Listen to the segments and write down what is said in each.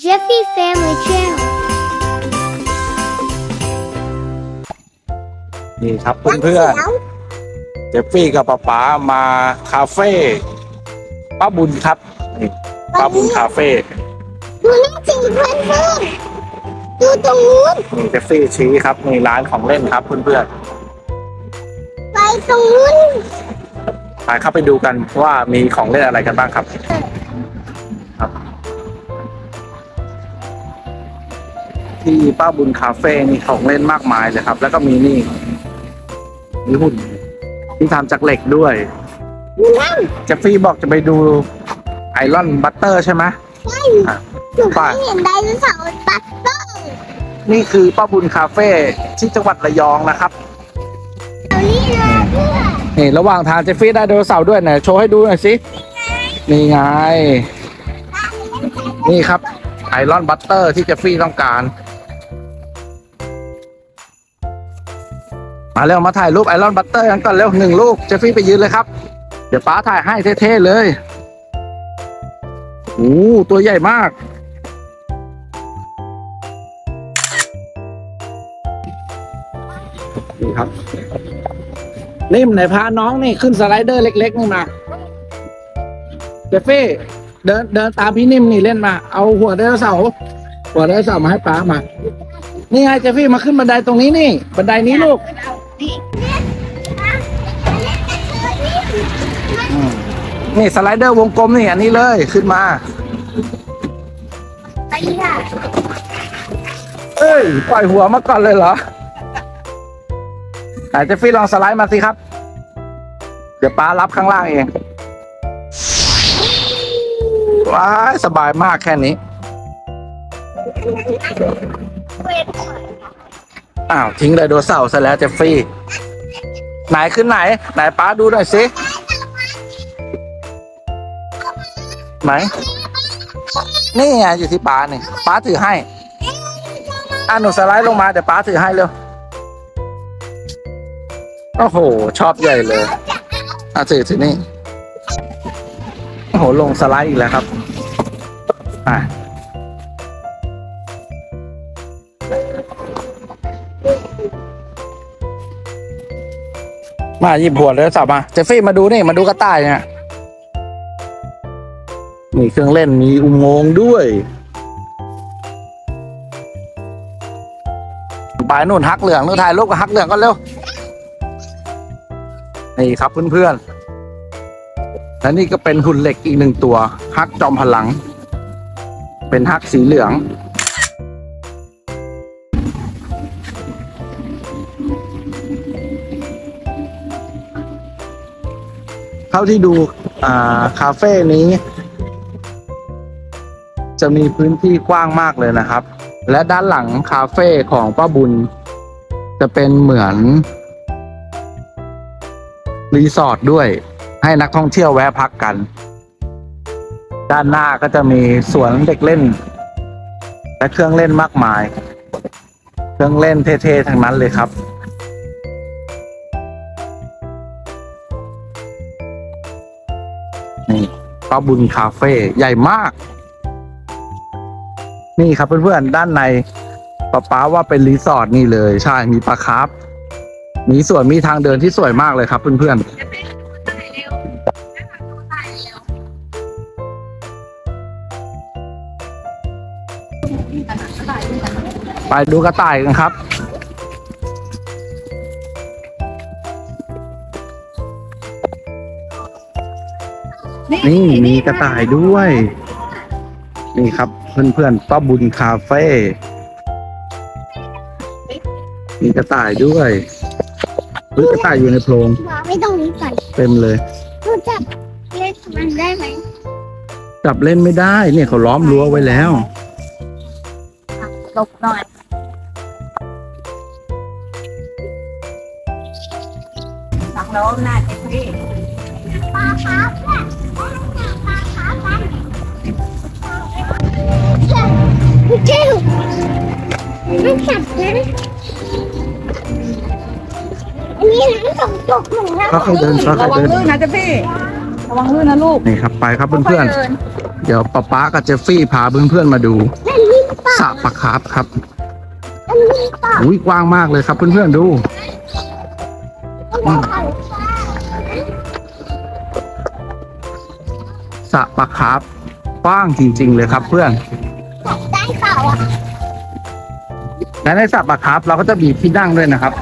Jeffy Family Channel นี่ครับเพื่อนๆเจฟฟี่กับป๊าป๋ามาคาเฟ่ป้าบุญครับนี่ป้าบุญคาเฟ่ดูนี่สิเพื่อนเพื่อนๆดูตรงนู้นนี่เจฟฟี่ชี้ครับนี่ร้านของเล่นครับเพื่อนไปตรงนู้นๆไปเข้าไปดูกันว่ามีของเล่นอะไรกันบ้างครับ ครับ ที่ป้าบุญคาเฟ่มีของเล่นมากมายเลยครับ แล้วก็มีนี่มีหุ่นที่ทำจากเหล็กด้วยดูนั่นเจฟฟี่บอกจะไปดูไอรอนบัตเตอร์ใช่ไหมใช่อะ หนูเคยเห็นไดโนเสาร์บัตเตอร์นี่คือป้าบุญคาเฟ่ที่จังหวัดระยองนะครับเอานี่เลยเพื่อนนี่ระหว่างทางเจฟฟี่ได้ไดโนเสาร์ด้วยไหนโชว์ให้ดูหน่อยสิ นี่ไง นี่ครับไอรอนบัตเตอร์ที่เจฟฟี่ต้องการ มาเร็วมาถ่ายรูปไอรอนบัตเตอร์กันก่อนเร็วหนึ่งลูกเจฟฟี่ไปยืนเลยครับ เดี๋ยวป้าถ่ายให้เท่ๆเลยโอ้ตัวใหญ่มาก นี่ครับ นิ่มไหนพาน้องนี่ขึ้นสไลเดอร์เล็ก ๆ นี่มาเจฟฟี่เดินเดินตามพี่นิ่มนี่เล่นมา เอาหัวไดโนเสาร์หัวไดโนเสาร์มาให้ป้ามา นี่ไงเจฟฟี่มาขึ้นบันไดตรงนี้นี่ บันไดนี้ลูก อืมนี่สไลเดอร์วงกลมนี่อันนี้เลยขึ้นมา ไปค่ะเอ้ยปล่อยหัวมาก่อนเลยเหรอไหนจฟฟี่ลองสไลด์มาสิครับ เดี๋ยวป้ารับข้างล่างเองว้ายสบายมากแค่นี้ อ้าวทิ้งไดโนเสาร์ซะแล้วเจฟฟี่ ไหนขึ้นไหน ไหนป้าดูหน่อยสิไหนนี่ไงอยู่ที่ป้านี่ป้าถือให้อะหนูสไลด์ลงมาเดี๋ยวป้าถือให้เร็วโอ้โห ชอบใหญ่เลยอะถือถือนี่โอ้โหลงสไลด์อีกแล้วครับอะ มาหยิบหัวเลยสับมาเจฟฟี่มาดูนี่มาดูกระต่ายเนี่ยมีเครื่องเล่นมีอุโมงค์ด้วยไปนู่นฮักเหลืองนู่นถ่ายรูปกับฮักเหลืองก็เร็วนี่ครับเพื่อนๆและนี่ก็เป็นหุ่นเหล็กอีกหนึ่งตัวฮักจอมพลัง เป็นฮักสีเหลือง เท่าที่ดูอ่าคาเฟ่นี้ จะมีพื้นที่กว้างมากเลยนะครับ และด้านหลังคาเฟ่ของป้าบุญ จะเป็นเหมือน รีสอร์ทด้วย ให้นักท่องเที่ยวแวะพักกัน ด้านหน้าก็จะมีสวนเด็กเล่น และเครื่องเล่นมากมาย เครื่องเล่นเท่ๆทั้งนั้นเลยครับ ป้าบุญคาเฟ่ใหญ่มาก นี่ครับเพื่อนๆด้านในป้าป้าว่าเป็นรีสอร์ทนี่เลย ใช่มีปลาคาร์ฟมีสวนมีทางเดินที่สวยมากเลยครับเพื่อนๆไปดูกระต่ายกันครับ นี่มีกระต่ายด้วย นี่ครับเพื่อนๆป้าบุญคาเฟ่มีกระต่ายด้วยเฮ้ยกระต่ายอยู่ในโพรงวางไว้ตรงนี้ก่อนเต็มเลยรู้จักเล่นมันได้ไหมจับเล่นไม่ได้ เนี่ยเขาล้อมรั้วไว้แล้วหลบหน่อยหลังโน้มหน้าเจ๊พี่ปลาครับ เนี่ยปลาครับกันเจ้ามันสับนะอันนี้น้ำตกตกหนูนะก็ค่อยเดินค่อยระวังเดิน ลื่นนะจ๊ะพี่ระวังลื่นนะลูกนี่ครับไปครับเพื่ออยนๆเดินเดี๋ยวป๊าป๊ากับเจฟฟี่พาเพื่อนๆมาดูสระปลาคาร์ฟครับอุ้ยกว้างมากเลยครับเพื่อนๆดู สระปลาคาร์ฟกว้างจริง ๆ เลยครับเพื่อนได้เปล่าอะและในสระปลาคาร์ฟเราก็จะมีที่นั่งด้วยนะครับ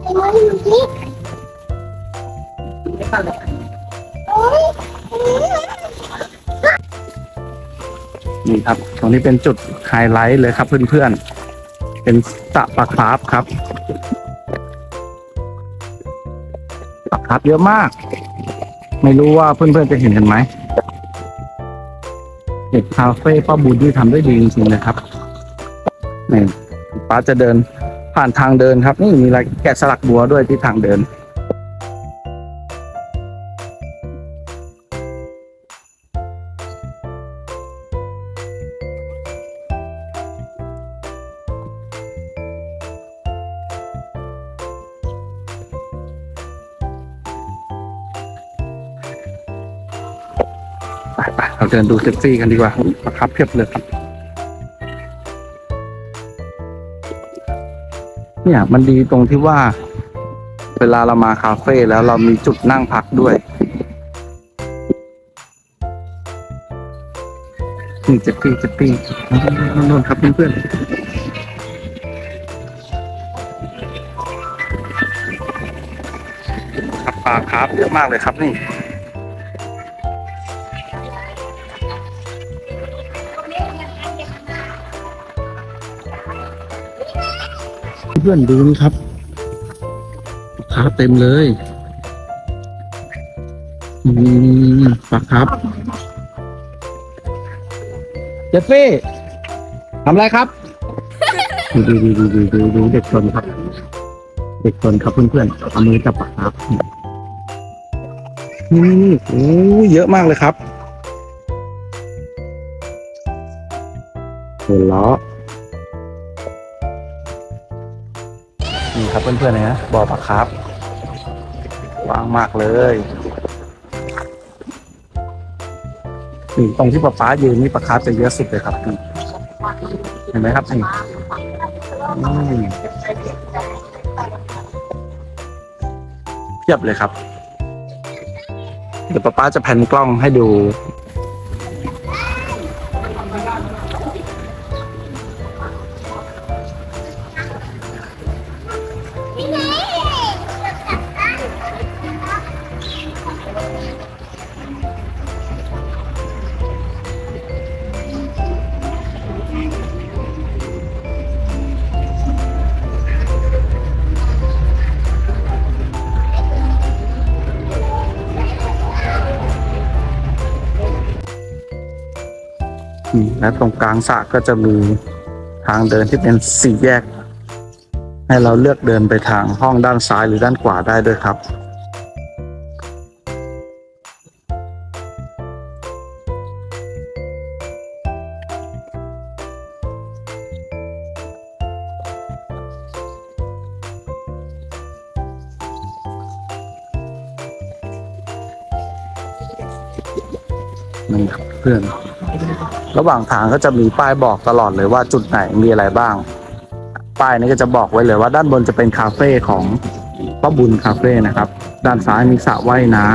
ไอ้มือนี่โอ้ยนี่ครับ ตรงนี้เป็นจุดไฮไลท์เลยครับเพื่อนๆ เป็นสระปลาคาร์ฟครับ คร์ฟเยอะมาก ไม่รู้ว่าเพื่อนๆจะเห็นกันไหมเด็กคาเฟ่ป้าบูที่ทำได้ดีจริงๆเลยครับนี่ป้าจะเดินผ่านทางเดินครับ นี่มีอะไรแกะสลักบัวด้วยที่ทางเดิน เดินดูเซ็กซี่กันดีกว่าปลาครับเพียบเลยครับเนี่ยมันดีตรงที่ว่า เวลาเรามาคาเฟ่แล้วเรามีจุดนั่งพักด้วยนี่เจ็บปี้เจ็บปี้นนครับเพื่อนๆครับปลาครับเยอะมากเลยครับนี่ เพื่อนดูนี่ครับปลาคาร์ฟเต็มเลยอืมปลาครับเจฟฟี่ทำอะไรครับ ดูดูดูดูดูดูดูเด็กชนครับ เด็กชนครับเพื่อนๆเอามือจับปลาครับนี่นี่นี่โอ้ยเยอะมากเลยครับหัวล้อ ครับเพื่อนๆนะบ่อปลาครับว่างมากเลยนี่ตรงที่ปลาป้ายืนนี่ปลาคาร์ฟจะเยอะสุดเลยครับเห็นไหมครับนี่เพียบเลยครับ เดี๋ยวป้าป้าจะแพนกล้องให้ดู และตรงกลางสระก็จะมีทางเดินที่เป็นสี่แยก ให้เราเลือกเดินไปทางห้องด้านซ้ายหรือด้านขวาได้ด้วยครับ นี่ครับเพื่อน ระหว่างทางก็จะมีป้ายบอกตลอดเลยว่าจุดไหนมีอะไรบ้าง ป้ายนี้ก็จะบอกไว้เลยว่าด้านบนจะเป็นคาเฟ่ของป้าบุญคาเฟ่นะครับ ด้านซ้ายมีสระว่ายน้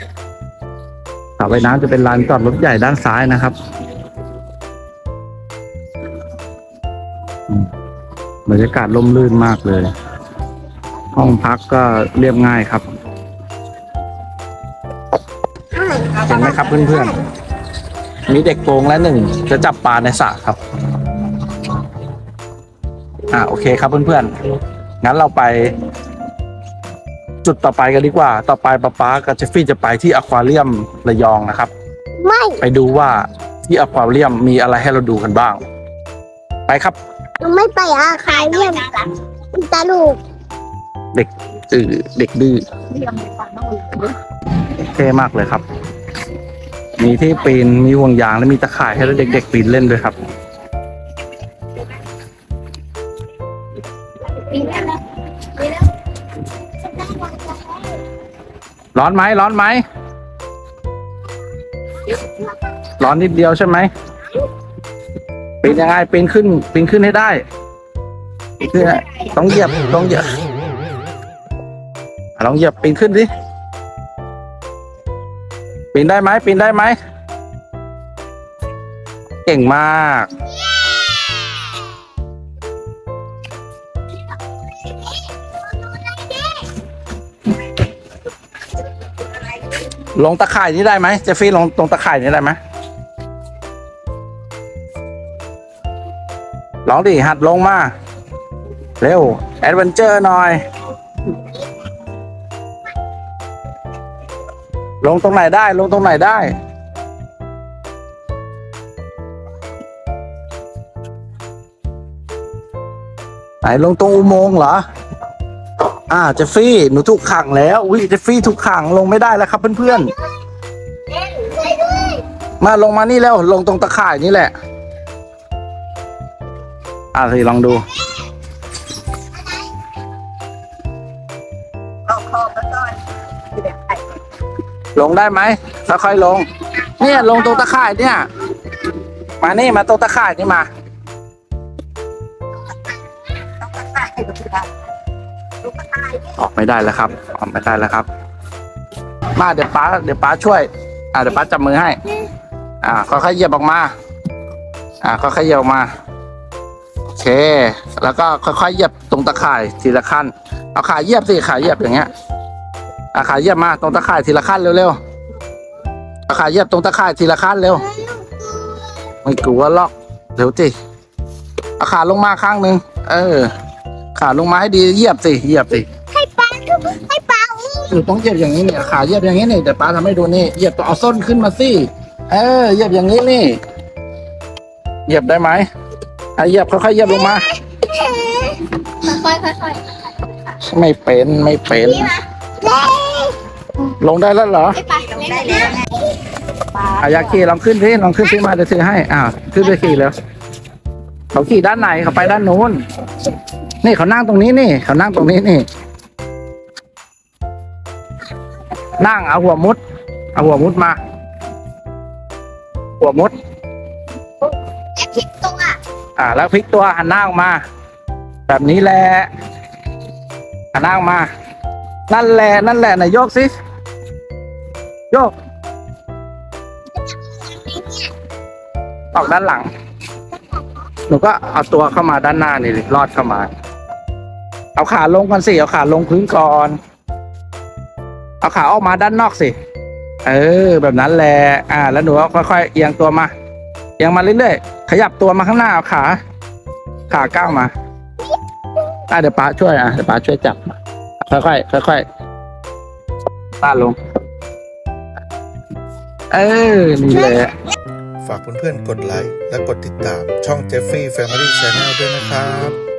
ำสระว่ายน้ำจะเป็นลานจอดรถใหญ่ด้านซ้ายนะครับบรรยากาศร่มรื่นมากเลย ห้องพักก็เรียบง่ายครับ เห็นไหมครับเพื่อนๆ มีเด็กโปงและหนึ่งจะจับปลาในสระครับ อ่าโอเคครับเพื่อนๆ งั้นเราไป จุดต่อไปกันดีกว่า ต่อไปป๊าป๊ากับเจฟฟี่จะไปที่อควาเรียมระยองนะครับ ไม่ไปดูว่าที่อควาเรียมมีอะไรให้เราดูกันบ้าง ไปครับ ไม่ไปอาคายเรียมตาลูกเด็กดื้อเด็กดื้อเท่มากเลยครับ มีที่ปีน มีห่วงยางและมีตะข่ายให้เด็กๆปีนเล่นด้วยครับ ร้อนไหมร้อนไหม ร้อนนิดเดียวใช่ไหมปีนยังไงปีนขึ้นปีนขึ้นให้ได้ปีนขึ้นให้ต้องเหยียบต้องเหยียบลองเหยียบปีนขึ้นสิ ปีนได้ไหมปีนได้ไหม เก่งมาก ลงตะข่ายนี้ได้ไหมเจฟฟี่ลงตรงตะข่ายนี้ได้ไหมลองดิหัดลงมา เร็ว แอดเวนเจอร์หน่อย ลงตรงไหนได้ ลงตรงไหนได้ ไหนลงตรงอุโมงค์เหรอ อ่าเจฟฟี่ หนูถูกขังแล้ว อุ้ยเจฟฟี่ถูกขังลงไม่ได้แล้วครับเพื่อนๆ มาลงมานี่แล้ว ลงตรงตะข่ายนี่แหละ อ่าสิลองดู ลงได้ไหมค่อยๆลง เนี่ยลงตรงตะข่ายเนี่ย มานี่มาตรงตะข่ายนี่มาอออกไม่ได้แล้วครับออกไม่ได้แล้วครับ มาเดี๋ยวป้าเดี๋ยวป้าช่วย อ่าเดี๋ยวป้าจับมือให้ อ่าค่อยๆเหยียบออกมา อ่าค่อยๆเหยียบออกมาโอเค แล้วก็ค่อยๆเหยียบตรงตะข่ายทีละขั้นเอาขาเหยียบสิขาเหยียบอย่างเงี้ย เอาขาเหยียบมาตรงตะข่ายทีละขั้นเร็วๆเอาขาเหยียบตรงตะข่ายทีละขั้นเร็วไม่กลัวหรอกเดี๋ยวสิเอาขาลงมาข้างหนึ่งเออ ขาลงมาให้ดีเหยียบสิเหยียบสิให้ปลาให้ปลาอู้หรือต้องเหยียบอย่างนี้เนี่ยขาเหยียบอย่างนี้นี่แต่ป้าทำให้ดูนี่เหยียบตัวเอาส้นขึ้นมาสิเออเหยียบอย่างนี้นี่เหยียบได้ไหมอะเหยียบค่อยๆเหยียบลงมาค่อยๆค่อยไม่เป็นไม่เป็นๆมาเลงได้แล้วเหรอให้ปลงได้แล้วไงปลาอายาขี่ลองขึ้นสิลองขึ้นสิมาเดี๋ยวซื้อให้อ่าขึ้นไปขี่แล้วเขาขี่ด้านไหนเขาไปด้านนู้นนี่เขานั่งตรงนี้นี่ เขานั่งตรงนี้นี่ นั่งเอาหัวมุด เอาหัวมุดมา หัวมุดคิดตัวอ่า แล้วพลิกตัวหันหน้าออกมา แบบนี้แหละหันหน้าออกมา นั่นแหละนั่นแหละไหนโยกสิ โยกออกด้านหลัง หนูก็เอาตัวเข้ามาด้านหน้านี่ดิลอดเข้ามา เอาขาลงก่อนสิเอาขาลงพื้นก่อน เอาขาออกมาด้านนอกสิ เออ แบบนั้นแหละ อ่า แล้วหนูก็ค่อยๆเอียงตัวมา เอียงมาเรื่อยๆ ขยับตัวมาข้างหน้าเอาขา ขาก้าวมา อะเดี๋ยวป้าช่วยอะเดี๋ยวป้าช่วยจับ ค่อยๆค่อยๆต้านลง เออ นี่แหละ ฝากเพื่อนๆกดไลค์และกดติดตามช่อง Jeffrey Family Channel ด้วยนะครับ